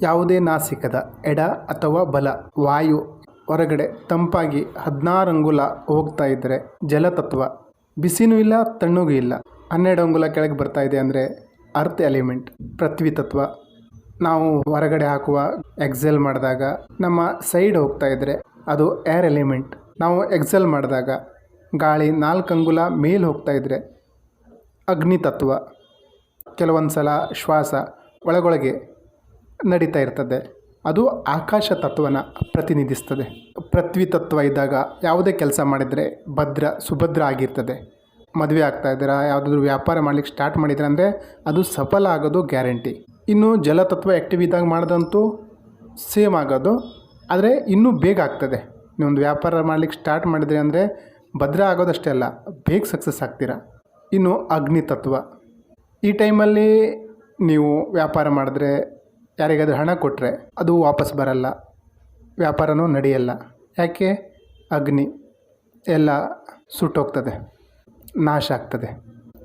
ಯಾವುದೇ ನಾಸಿಕದ ಎಡ ಅಥವಾ ಬಲ, ವಾಯು ಹೊರಗಡೆ ತಂಪಾಗಿ ಹದಿನಾರು ಅಂಗುಲ ಹೋಗ್ತಾ ಇದ್ದರೆ ಜಲತತ್ವ ಬಿಸಿನೂ ಇಲ್ಲ, ತಣ್ಣಗೂ ಇಲ್ಲ. ಹನ್ನೆರಡು ಅಂಗುಲ ಕೆಳಗೆ ಬರ್ತಾ ಇದೆ ಅಂದರೆ ಅರ್ತ್ ಎಲಿಮೆಂಟ್ ಪೃಥ್ವಿ ತತ್ವ. ನಾವು ಹೊರಗಡೆ ಹಾಕುವ ಎಕ್ಸೆಲ್ ಮಾಡಿದಾಗ ನಮ್ಮ ಸೈಡ್ ಹೋಗ್ತಾ ಇದ್ದರೆ ಅದು ಏರ್ ಎಲಿಮೆಂಟ್ ನಾವು ಎಕ್ಸೆಲ್ ಮಾಡಿದಾಗ ಗಾಳಿ ನಾಲ್ಕು ಅಂಗುಲ ಮೇಲೆ ಹೋಗ್ತಾ ಇದ್ದರೆ ಅಗ್ನಿ ತತ್ವ ಕೆಲವೊಂದು ಸಲ ಶ್ವಾಸ ಒಳಗೊಳಗೆ ನಡೀತಾ ಇರ್ತದೆ. ಅದು ಆಕಾಶ ತತ್ವನ ಪ್ರತಿನಿಧಿಸ್ತದೆ. ಪೃಥ್ವಿ ತತ್ವ ಇದ್ದಾಗ ಯಾವುದೇ ಕೆಲಸ ಮಾಡಿದರೆ ಭದ್ರ, ಸುಭದ್ರ ಆಗಿರ್ತದೆ. ಮದುವೆ ಆಗ್ತಾ ಇದ್ದೀರಾ, ಯಾವುದಾದ್ರೂ ವ್ಯಾಪಾರ ಮಾಡ್ಲಿಕ್ಕೆ ಸ್ಟಾರ್ಟ್ ಮಾಡಿದ್ರೆ ಅಂದರೆ ಅದು ಸಫಲ ಆಗೋದು ಗ್ಯಾರಂಟಿ ಇನ್ನು ಜಲತತ್ವ ಆ್ಯಕ್ಟಿವ್ ಇದ್ದಾಗ ಮಾಡಿದಂತೂ ಸೇಮ್ ಆಗೋದು. ಆದರೆ ಇನ್ನೂ ಬೇಗ ಆಗ್ತದೆ. ನೀವೊಂದು ವ್ಯಾಪಾರ ಮಾಡ್ಲಿಕ್ಕೆ ಸ್ಟಾರ್ಟ್ ಮಾಡಿದ್ರಿ ಅಂದರೆ ಭದ್ರ ಆಗೋದಷ್ಟೇ ಅಲ್ಲ, ಬೇಗ ಸಕ್ಸಸ್ ಆಗ್ತೀರಾ. ಇನ್ನು ಅಗ್ನಿ ತತ್ವ. ಈ ಟೈಮಲ್ಲಿ ನೀವು ವ್ಯಾಪಾರ ಮಾಡಿದ್ರೆ ಯಾರಿಗಾದ್ರೂ ಹಣ ಕೊಟ್ಟರೆ ಅದು ವಾಪಸ್ ಬರಲ್ಲ. ವ್ಯಾಪಾರನೂ ನಡೆಯಲ್ಲ. ಯಾಕೆ? ಅಗ್ನಿ ಎಲ್ಲ ಸುಟ್ಟೋಗ್ತದೆ. ನಾಶ ಆಗ್ತದೆ.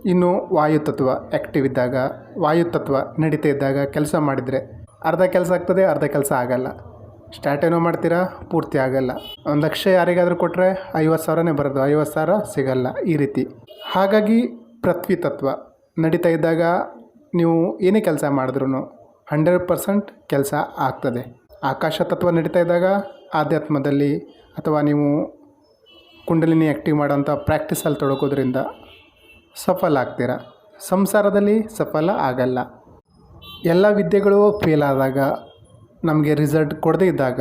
ಇನ್ನು ವಾಯುತತ್ವ ಆ್ಯಕ್ಟಿವ್ ಇದ್ದಾಗ, ವಾಯುತತ್ವ ನಡೀತಾ ಇದ್ದಾಗ ಕೆಲಸ ಮಾಡಿದರೆ ಅರ್ಧ ಕೆಲಸ ಆಗ್ತದೆ, ಅರ್ಧ ಕೆಲಸ ಆಗಲ್ಲ. ಸ್ಟಾರ್ಟ್ ಏನೋ ಮಾಡ್ತೀರಾ? ಪೂರ್ತಿ ಆಗಲ್ಲ. ಒಂದು ಲಕ್ಷ ಯಾರಿಗಾದರೂ ಕೊಟ್ಟರೆ ಐವತ್ತು ಸಾವಿರನೇ ಬರೋದು, ಐವತ್ತು ಸಾವಿರ ಸಿಗಲ್ಲ ಈ ರೀತಿ. ಹಾಗಾಗಿ ಪೃಥ್ವಿ ತತ್ವ ನಡೀತಾ ಇದ್ದಾಗ ನೀವು ಏನೇ ಕೆಲಸ ಮಾಡಿದ್ರೂ ಹಂಡ್ರೆಡ್ ಪರ್ಸೆಂಟ್ ಕೆಲಸ ಆಗ್ತದೆ. ಆಕಾಶ ತತ್ವ ನಡೀತಾ ಇದ್ದಾಗ ಆಧ್ಯಾತ್ಮದಲ್ಲಿ ಅಥವಾ ನೀವು ಕುಂಡಲಿನಿ ಆ್ಯಕ್ಟಿವ್ ಮಾಡೋಂಥ ಪ್ರಾಕ್ಟೀಸಲ್ಲಿ ತೊಡಗೋದ್ರಿಂದ ಸಫಲ ಆಗ್ತೀರ? ಸಂಸಾರದಲ್ಲಿ ಸಫಲ ಆಗಲ್ಲ. ಎಲ್ಲ ವಿದ್ಯೆಗಳು ಫೇಲ್ ಆದಾಗ, ನಮಗೆ ರಿಸಲ್ಟ್ ಕೊಡದೇ ಇದ್ದಾಗ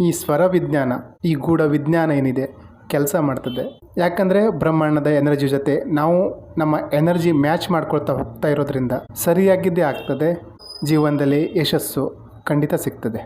ಈ ಸ್ವರ ವಿಜ್ಞಾನ, ಈ ಗೂಢ ವಿಜ್ಞಾನ ಏನಿದೆ, ಕೆಲಸ ಮಾಡ್ತದೆ. ಯಾಕಂದರೆ ಬ್ರಹ್ಮಾಂಡದ ಎನರ್ಜಿ ಜೊತೆ ನಾವು ನಮ್ಮ ಎನರ್ಜಿ ಮ್ಯಾಚ್ ಮಾಡ್ಕೊಳ್ತಾ ಹೋಗ್ತಾ ಇರೋದ್ರಿಂದ ಸರಿಯಾಗಿದ್ದೇ ಆಗ್ತದೆ. ಜೀವನದಲ್ಲಿ ಯಶಸ್ಸು ಖಂಡಿತ ಸಿಗ್ತದೆ.